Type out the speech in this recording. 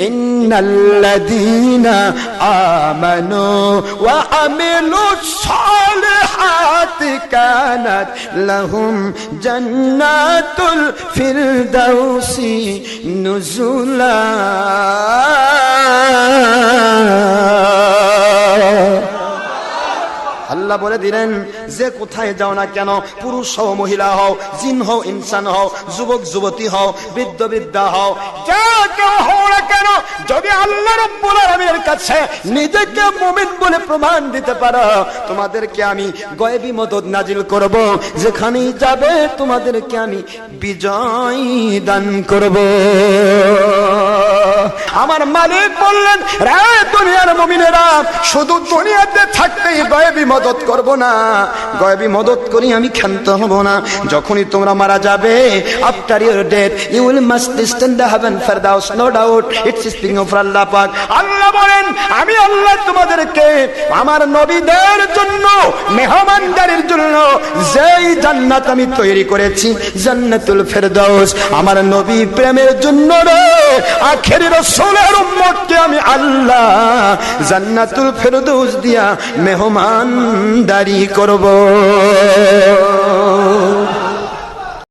إن الذين آمنوا وعملوا الصالحات كانت لهم جنات الفردوس نزلا আল্লাহ বলে দিলেন যে কোথায় যাও না কেন পুরুষ হও মহিলা হও জিন হও ইনসান হও যুবক যুবতী হও বৃদ্ধ বৃদ্ধা হও যা কেউ হও না কেন যদি আল্লাহ আলামিনের কাছে নিজেকে মুমিন বলে প্রমাণ দিতে পারো, তোমাদেরকে আমি গয়েবী মদত নাজিল করব। যেখানেই যাবে, তোমাদেরকে আমি বিজয় দান করব। আমার মালিক বললেন, রে দুনিয়ার মমিনেরা শুধু দুনিয়াতে থাকতেই গয়বী মদত করব না। গয়বী মদত করি আমি ক্ষান্ত হব না। যখনই তোমরা মারা যাবে after your death you will must stand the heaven Ferdous no doubt it's speaking of আল্লাহ পাক আল্লাহ বলেন, আমি আল্লাহ তোমাদেরকে, আমার নবীদের জন্য, মেহমানদারির জন্য, যেই জান্নাত আমি তৈরি করেছি, জান্নাতুল ফেরদাউস, আমার নবী প্রেমের জন্য রে, আখের রসুলের উম্মতকে আমি আল্লাহ জান্নাতুল ফেরদৌস দিয়া মেহমানদারি করব।